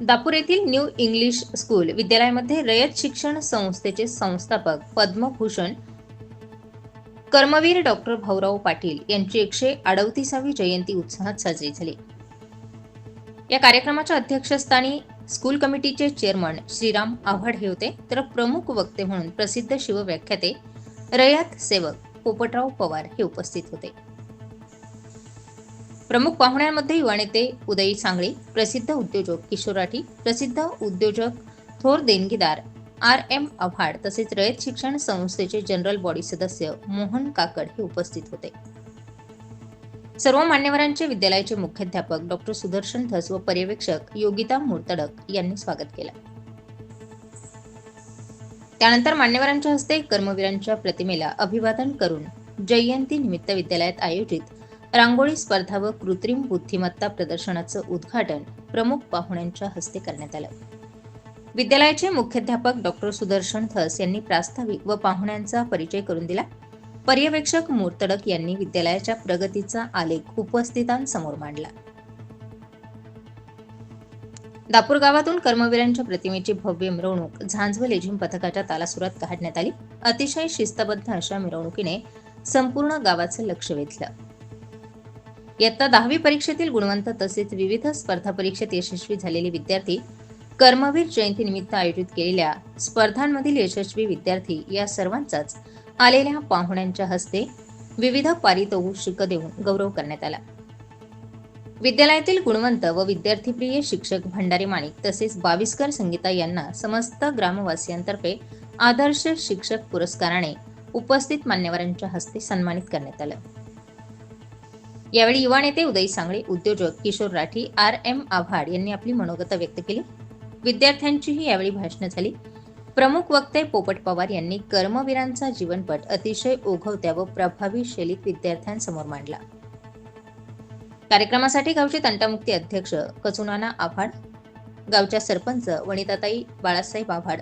दापूर येथील new English school विद्यालयामध्ये रयत शिक्षण संस्थेचे संस्थापक पद्मभूषण कर्मवीर डॉक्टर भाऊराव पाटील यांची एकशे अडवतीसावी जयंती उत्साहात साजरी झाली. या कार्यक्रमाच्या अध्यक्षस्थानी स्कूल कमिटीचे चेअरमन श्रीराम आव्हाड हे होते. तर प्रमुख वक्ते म्हणून प्रसिद्ध शिवव्याख्याते रयत सेवक पोपटराव पवार हे उपस्थित होते. प्रमुख पाहुण्यांमध्ये युवा नेते उदयी सांगळे प्रसिद्ध उद्योजक किशोर राठी प्रसिद्ध उद्योजक थोर देणगीदार आर एम आव्हाड तसेच रयत शिक्षण संस्थेचे जनरल बॉडी सदस्य मोहन काकड हे उपस्थित होते. सर्व मान्यवरांचे विद्यालयाचे मुख्याध्यापक डॉक्टर सुदर्शन धस व पर्यवेक्षक योगिता मुर्तडक यांनी स्वागत केलं. त्यानंतर मान्यवरांच्या हस्ते कर्मवीरांच्या प्रतिमेला अभिवादन करून जयंती निमित्त विद्यालयात आयोजित रांगोळी स्पर्धा व कृत्रिम बुद्धिमत्ता प्रदर्शनाचं उद्घाटन प्रमुख पाहुण्यांच्या हस्ते करण्यात आलं. विद्यालयाचे मुख्याध्यापक डॉक्टर सुदर्शन थस यांनी प्रास्ताविक व पाहुण्यांचा परिचय करून दिला. पर्यवेक्षक मूर्तडक यांनी विद्यालयाच्या प्रगतीचा आलेख उपस्थितांसमोर मांडला. दापूर गावातून कर्मवीरांच्या प्रतिमेची भव्य मिरवणूक झांजव लेझिम पथकाच्या तालासुरात काढण्यात आली. अतिशय शिस्तबद्ध अशा मिरवणुकीने संपूर्ण गावाचं लक्ष वेधलं. इयत्ता दहावी परीक्षेतील गुणवंत तसेच विविध स्पर्धा परीक्षेत यशस्वी झालेले विद्यार्थी कर्मवीर जयंतीनिमित्त आयोजित केलेल्या स्पर्धांमधील यशस्वी विद्यार्थी या सर्वांचाच आलेल्या पाहुण्यांच्या हस्ते विविध पारितोषिक देऊन गौरव करण्यात आला. विद्यालयातील गुणवंत व विद्यार्थीप्रिय शिक्षक भंडारी माणिक तसेच बाविस्कर संगीता यांना समस्त ग्रामवासियांतर्फे आदर्श शिक्षक पुरस्काराने उपस्थित मान्यवरांच्या हस्ते सन्मानित करण्यात आलं. यावेळी युवा नेते उदय सांगळे उद्योजक किशोर राठी आर एम आव्हाड यांनी आपली मनोगत व्यक्त केली. विद्यार्थ्यांचीही यावेळी भाषणं झाली. प्रमुख वक्ते पोपट पवार यांनी कर्मवीरांचा जीवनपट अतिशय ओघवत्या व प्रभावी शैलीत विद्यार्थ्यांसमोर मांडला. कार्यक्रमासाठी गावचे तंटामुक्ती अध्यक्ष कचुनाना आव्हाड गावच्या सरपंच वनिताताई बाळासाहेब आव्हाड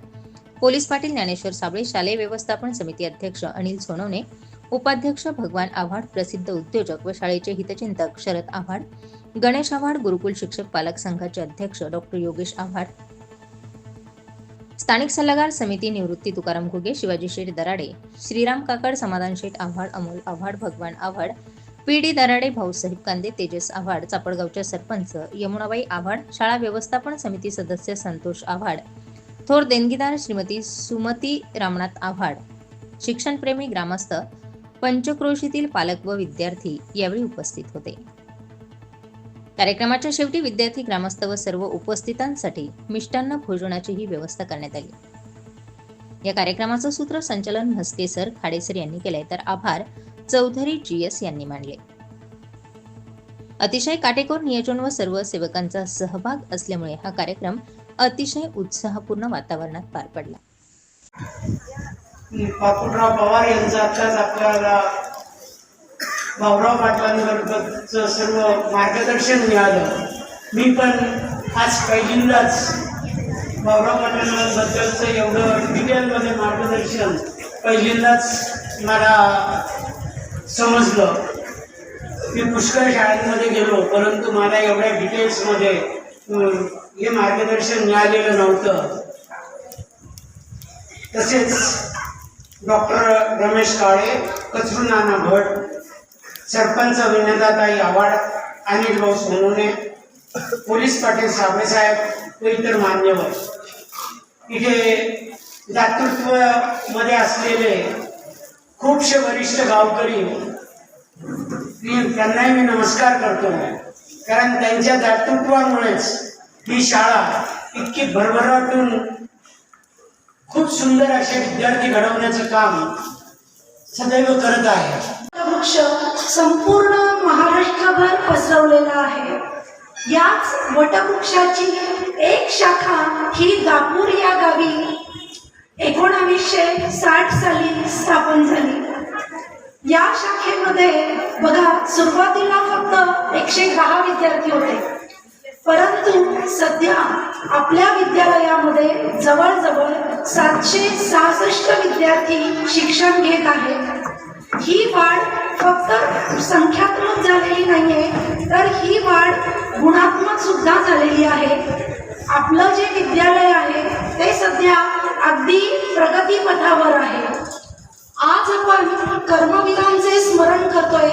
पोलीस पाटील ज्ञानेश्वर साबळे शालेय व्यवस्थापन समिती अध्यक्ष अनिल सोनवणे उपाध्यक्ष भगवान आव्हाड प्रसिद्ध उद्योजक व शाळेचे हितचिंतक शरद आव्हाड गणेश आव्हाड गुरुकुल शिक्षक पालक संघाचे अध्यक्ष डॉक्टर योगेश आव्हाड स्थानिक सल्लागार समिती निवृत्ती तुकाराम घुगे शिवाजी शेठ दराडे श्रीराम काकड समाधान शेठ आव्हाड अमोल आव्हाड भगवान आव्हाड पी डी दराडे भाऊसाहेब कांदे तेजस आव्हाड चापडगावच्या सरपंच यमुनाबाई आव्हाड शाळा व्यवस्थापन समिती सदस्य संतोष आव्हाड थोर देणगीदार श्रीमती सुमती रामनाथ आव्हाड शिक्षणप्रेमी ग्रामस्थ पंचक्रोशीतील पालक व विद्यार्थी यावेळी उपस्थित होते. कार्यक्रमाच्या शेवटी विद्यार्थी ग्रामस्थ व सर्व उपस्थितांसाठी मिष्टान्न भोजनाचीही व्यवस्था करण्यात आली. या कार्यक्रमाचं सूत्रसंचालन म्हस्के सर खाडेसर यांनी केले तर आभार चौधरी जी एस यांनी मानले अतिशय काटेकोर नियोजन व सर्व सेवकांचा सहभाग असल्यामुळे हा कार्यक्रम अतिशय उत्साहपूर्ण वातावरणात पार पडला. बापूराव पवार यांचा आत्ताच आपल्याला भाऊराव पाटलांबरोबरचं सर्व मार्गदर्शन मिळालं. मी पण आज पहिल्यांदाच भाऊराव पाटलांबद्दलचं एवढं डिटेलमध्ये मार्गदर्शन पहिल्यांदाच मला समजलं. मी पुष्कळ शाळांमध्ये गेलो परंतु मला एवढ्या डिटेल्समध्ये हे मार्गदर्शन मिळालेलं नव्हतं. तसेच डॉक्टर रमेश काळे कचरू नाना भट सरपंच विनदाताई आव्हाड अनिल भाऊ सोनवणे पोलीस पाटील साहेब व इतर मान्यवर. इथे दातृत्वमध्ये असलेले खूपशे वरिष्ठ गावकरी त्यांनाही मी नमस्कार करतो कारण त्यांच्या दातृत्वामुळेच ही शाळा इतकी भरभराटून खूप सुंदर असे विद्यार्थी घडवण्याचं काम सदैव करत आहे. वृक्ष संपूर्ण महाराष्ट्रभर पसरवलेला आहे. याच वटवृक्षाची एक शाखा ही दापूर या गावी एकोणावीसशे साठ साली स्थापन झाली. या शाखेमध्ये बघा सुरुवातीला फक्त एकशे दहा विद्यार्थी होते. परंतु सध्या आपल्या विद्यालयामध्ये जवळजवळ सातशे सहासष्ट विद्यार्थी शिक्षण घेत आहेत. ही वाढ फक्त संख्यात्मक झालेली नाही आहे तर ही वाढ गुणात्मक सुद्धा झालेली आहे. आपलं जे विद्यालय आहे ते सध्या अगदी प्रगतीपथावर आहे. आज आपण कर्मवीरांचे स्मरण करतोय.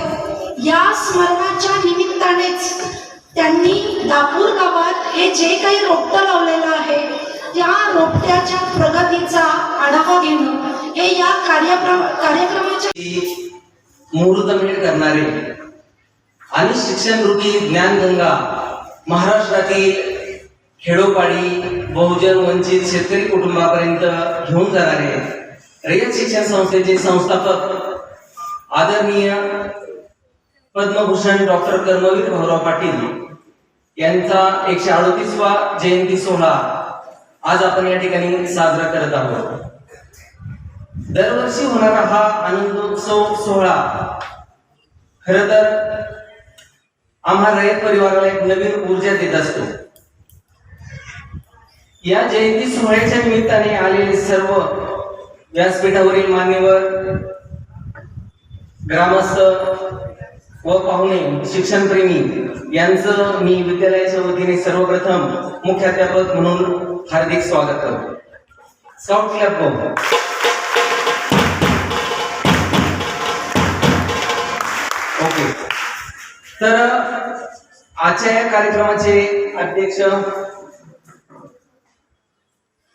या स्मरणाच्या निमित्तानेच त्यांनी दापूर गावात हे जे काही रोपटं लावलेलं आहे त्या रोपट्याच्या प्रगतीचा आढावा घेणं हे या कार्यक्रम कार्यक्रमाच्या की मुहूर्तमेढ करणारे आणि शिक्षण रूपी ज्ञानगंगा महाराष्ट्रातील खेडोपाडी बहुजन वंचित शेतकरी कुटुंबापर्यंत घेऊन जाणारे रयत शिक्षण संस्थेचे संस्थापक आदरणीय पद्मभूषण डॉक्टर कर्मवीर भाऊराव पाटील यांचा एकशे अडोतीसवा जयंती सोहळा आज आपण या ठिकाणी साजरा करत आहोत. दरवर्षी होणारा हा आनंदोत्सव सोहळा खर तर आम्हा रयत परिवाराला एक नवीन ऊर्जा देत असतो. या जयंती सोहळ्याच्या निमित्ताने आलेले सर्व व्यासपीठावरील मान्यवर ग्रामस्थ व पाहुणे शिक्षणप्रेमी यांचं मी विद्यालयाच्या वतीने सर्वप्रथम मुख्याध्यापक म्हणून हार्दिक स्वागत करतो. स्काउट क्लब ओके तर आजच्या या कार्यक्रमाचे अध्यक्ष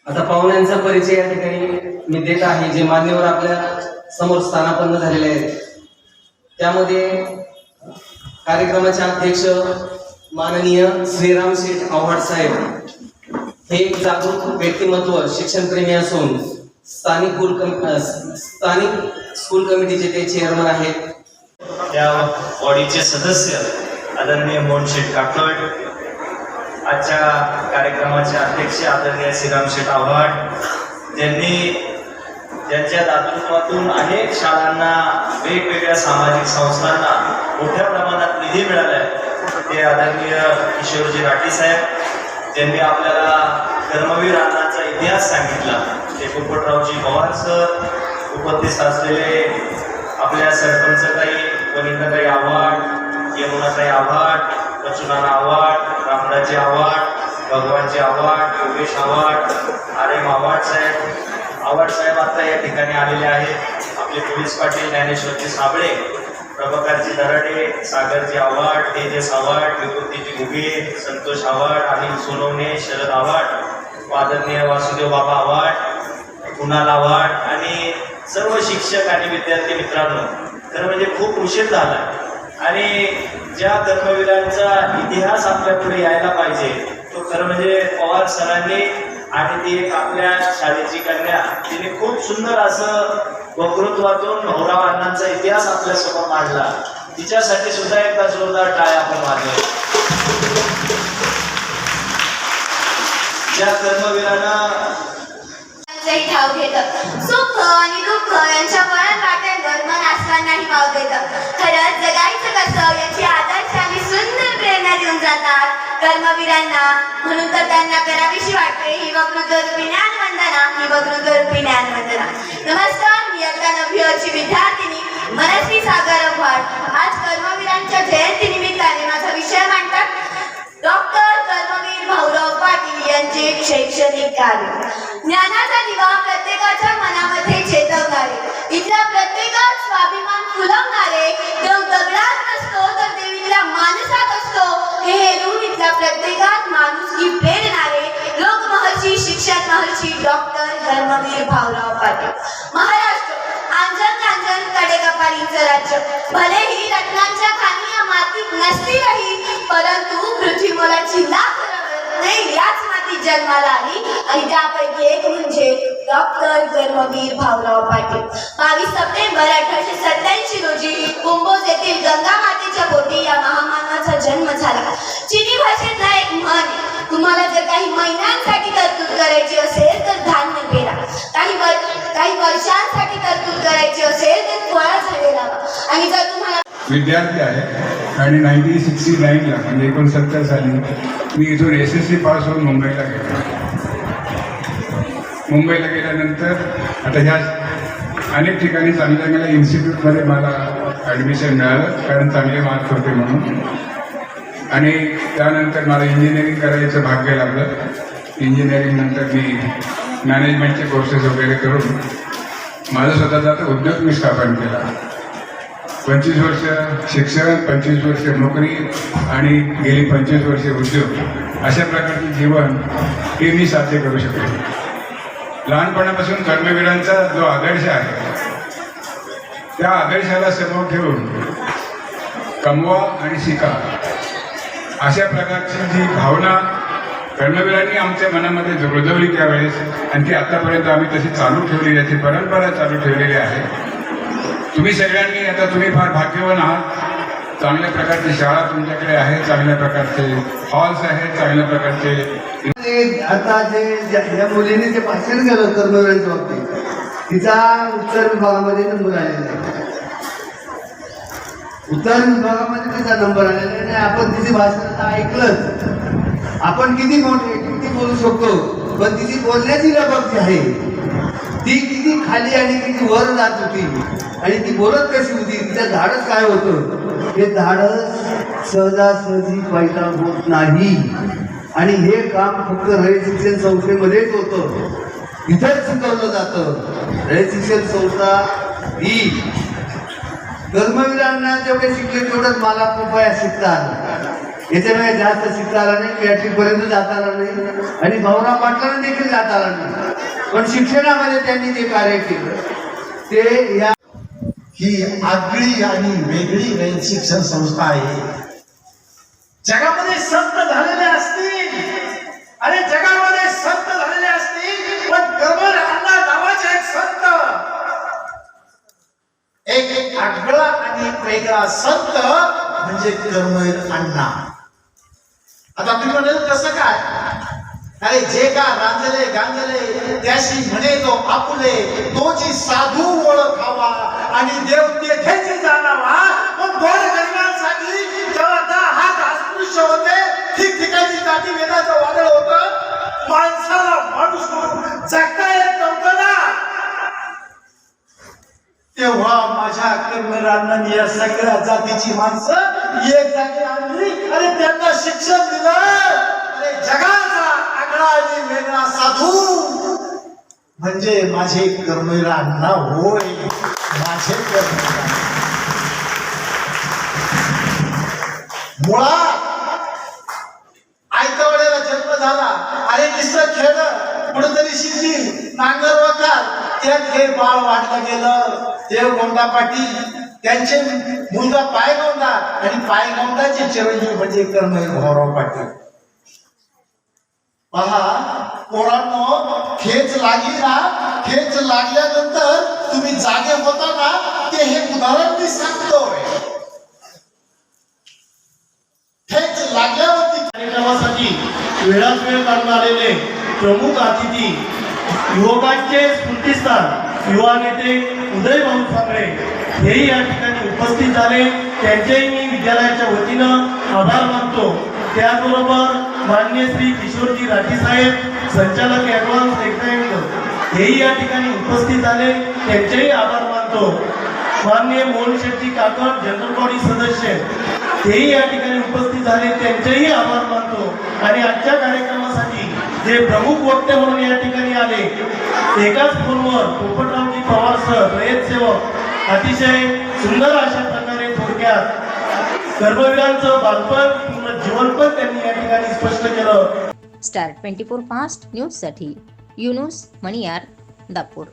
आता पाहुण्यांचा परिचय या ठिकाणी मी देत आहे जे मान्यवर आपल्यासमोर स्थानापन्न झालेले आहेत. त्यामध्ये कार्यक्रमाचे अध्यक्ष माननीय श्रीराम शेठ आव्हाड साहेब. हे एक जागरूक व्यक्तिमत्व शिक्षणप्रेमी असून स्थानिक स्कूल कम स्थानिक स्कूल कमिटीचे ते चेअरमन आहेत. त्या बॉडीचे सदस्य आदरणीय मोहन शेठ आजच्या कार्यक्रमाचे अध्यक्ष आदरणीय श्रीराम शेठ आव्हाड ज्यांनी त्यांच्या दातृत्वातून अनेक शाळांना वेगवेगळ्या सामाजिक संस्थांना मोठ्या प्रमाणात निधी मिळाला आहे. ते आदरणीय किशोरजी राठी साहेब त्यांनी आपल्याला कर्मवीर अण्णांचा इतिहास सांगितला. ते पोपटरावजी पवार सर उपस्थित असलेले आपल्या सरपंच काही वनिताताई आव्हाड यमुनाताई आव्हाड लक्ष्मण आव्हाड रामदाजी आव्हाड भगवानजी आव्हाड योगेश आव्हाड आरेम आव्हाड साहेब. आव्हाड साहेब आता या ठिकाणी आलेले आहेत. आपले पोलीस पाटील ज्ञानेश्वरजी साबळे प्रभाकरजी दराडे सागरजी आव्हाड तेजस आव्हाड विभूतीजी घुगे संतोष आव्हाड अनिल सोनवणे शरद आव्हाड वादनीय वासुदेव बाबा आव्हाड कुणाल आव्हाड आणि सर्व शिक्षक आणि विद्यार्थी मित्रांनो तर म्हणजे खूप उशीर झाला. आणि ज्या कर्मवीरांचा इतिहास आपल्या पुढे यायला पाहिजे तो खरं म्हणजे पवार सरांनी आणि ती एक आपल्या शाळेची कन्या तिने खूप सुंदर असं वक्तृत्वातून भाऊराव अण्णांचा इतिहास आपल्यासमोर मांडला. तिच्यासाठी सुद्धा एकदा जोरदार टाळ्या आपण मारले ज्या कर्मवीरांना त्यांचंही ठाव घेतं सुख आणि दुःख यांच्या वळण वाट्यांवर कर्मवीरांना म्हणून तर त्यांना करावीशी वाटते. ही वक्तृत्वरूपी ज्ञान वंदना ही वक्तृत्वरूपी ज्ञान वंदना. नमस्कार मी अकरा नववीची विद्यार्थिनी मनस्वी सागर अव्हाड आज कर्मवीरांच्या जयंती निमित्ताने माझा विषय मांडतात डॉक्टर कर्मवीर भाऊराव पाटील यांचे शैक्षणिक कार्य. ज्ञानाचा दिवा प्रत्येकात माणुसकी प्रेरणारे लोक महर्षी शिक्षक महर्षी डॉक्टर धर्मवीर भाऊराव पाटील. महाराष्ट्र आंजन कांजन कडेकपालींचं राज्य. भलेही रत्नांच्या खाणी या मातीत नसतीलही परंतु पृथ्वी मोलाची लाख जन्माला आली आणि त्यापैकी एक म्हणजे डॉक्टर कर्मवीर भाऊराव पाटील. बावीस सप्टेंबर अठराशे सत्याऐंशी रोजी कुंभोज येथील गंगा मातेच्या बोटी या महामानवाचा जन्म झाला. चिनी भाषेतला एक म्हण तुम्हाला जर काही महिन्यांसाठी तरतूद करायची असेल तर धान्य पेरा. काही वर काही वर्षांसाठी तरतूद करायची असेल तर फळा झाडे लावा. आणि जर तुम्हाला विद्यार्थी आहे आणि नाईन्टीन सिक्स्टी नाईनला म्हणजे एकोणसत्तर साली मी इथून एस एस सी पास होऊन मुंबईला गेलो. मुंबईला गेल्यानंतर आता ह्या अनेक ठिकाणी चांगल्या चांगल्या इन्स्टिट्यूटमध्ये मला ॲडमिशन मिळालं कारण चांगले मार्क्स होते म्हणून. आणि त्यानंतर मला इंजिनिअरिंग करायचं भाग्य लागलं. इंजिनिअरिंग नंतर मी मॅनेजमेंटचे कोर्सेस वगैरे करून माझा स्वतःचा आता उद्योग मी स्थापन केला. पंचवीस वर्ष शिक्षण पंचवीस वर्ष नोकरी आणि गेली पंचवीस वर्ष उद्योग. अशा प्रकारचे जीवन हे मी साध्य करू शकतो. लहानपणापासून कर्मवीरांचा जो आदर्श आहे त्या आदर्शाला समोर ठेवून कमवा आणि शिका. अशा प्रकारची जी भावना कर्मवीरांनी आमच्या मनामध्ये रुजवली त्यावेळेस आणि ती आतापर्यंत आम्ही तशी चालू ठेवलेली आहे ती परंपरा चालू ठेवलेली आहे. तुम्ही सगळ्यांनी आता तुम्ही फार भाग्यवान आहात. चांगल्या प्रकारची शाळा तुमच्याकडे आहे चांगल्या प्रकारचे हॉल्स आहेत चांगल्या प्रकारचे आता जे ज्या मुलीने जे भाषण केलं कर्मवीरांच्या बाबतीत तिचा उत्तर विभागामध्ये नंबर आलेला आहे. उत्तर विभागामध्ये तिचा नंबर आलेला आहे. आपण तिचे भाषण आता ऐकलंच. आपण किती मोठे किती बोलू शकतो? पण तिची बोलण्याची लबक जी आहे ती किती खाली आणि किती वर जात होती. आणि ती बोलत कशी होती तिचं धाडस काय होतं? हे धाडस सहजासहजी पैसा होत नाही. आणि हे काम फक्त रयत शिक्षण संस्थेमध्येच होतं. इथंच शिकवलं जातं. रयत शिक्षण संस्था ही कर्मवीरांना जेवढे शिकले तेवढंच मला कृपया शिकता याच्यामुळे जास्त शिकता आला नाही मॅट्रिक पर्यंत जाता आला नाही. आणि भाऊराव पाटलांना देखील जाता आला नाही. पण शिक्षणामध्ये त्यांनी जे कार्य केलं ते या ही आगळी आणि वेगळी नवीन शिक्षण संस्था आहे. जगामध्ये संत झालेले असतील. आणि जगामध्ये संत झालेले असतील. पण गबर अण्णा नावाचे एक संत. एक एक आगळा आणि वेगळा संत म्हणजे कर्मवीर अण्णा. आता तुम्ही म्हणाल कसं काय? अरे जे का रांजले गांजले त्याशी म्हणे तो आपुले तोची साधू ओळखावा. आणि देव तेथेच जाणावा. मग दोन गरिबांसाठी जेव्हा दहा हात अस्पृश्य होते ठिकठिकाणी जाती वेदाचं वादळ होतं. माणसाला माणूस म्हणून जगता येत नव्हतं ना. तेव्हा माझ्या कर्मरांना या सगळ्या जातीची माणसं एक जागी आणली. आणि त्यांना शिक्षण दिलं. आपले जगाचा आगळा आणि वेगळा साधू. म्हणजे माझे कर्मवीरा अण्णा होय. माझे कर्मवीरा. मुळा आयत्या वेळेला जन्म झाला. अरे नुसतं खेळ कुठेतरी शिरली. नांगर वकार. त्यात हे बाळ वाटलं गेलं. देव गोंडा पाटील. त्यांचे मुलगा पाय गोंडा आणि पाय गोंडाचे चिरंजीव म्हणजे कर्मवीर भाऊराव पाटील. पहा पोरांनो खेच लागली ना खेच लागल्यानंतर तुम्ही जागे होता ना ते हे उदाहरण मी सांगतोय. खेच लागल्यावरती कार्यक्रमासाठी वेळात वेळ काढून आलेले प्रमुख अतिथी युवकांचे स्फूर्तिस्थान युवा नेते उदय भाऊ सांगळे हेही या ठिकाणी उपस्थित झाले. त्यांचेही मी विद्यालयाच्या वतीनं आभार मानतो. त्याचबरोबर मान्य श्री किशोरजी राठी साहेब संचालक ऍडव्हान्स एक्झाम हेही या ठिकाणी उपस्थित झाले त्यांचेही आभार मानतो. मान्य मोहन शेट्टी काकड जनरल बॉडी सदस्य तेही या ठिकाणी उपस्थित झाले. त्यांचेही आभार मानतो. आणि आजच्या कार्यक्रमासाठी जे प्रमुख वक्ते म्हणून या ठिकाणी आले एकाच फोनवर पोपटरावजी पवार सर रयत सेवक अतिशय सुंदर अशा प्रकारे थोडक्यात कर्मवीरांचं बालपण पूर्ण जीवन पण त्यांनी या ठिकाणी स्पष्ट केलं. स्टार ट्वेंटी फोर फास्ट न्यूजसाठी युनुस मणियार दापूर.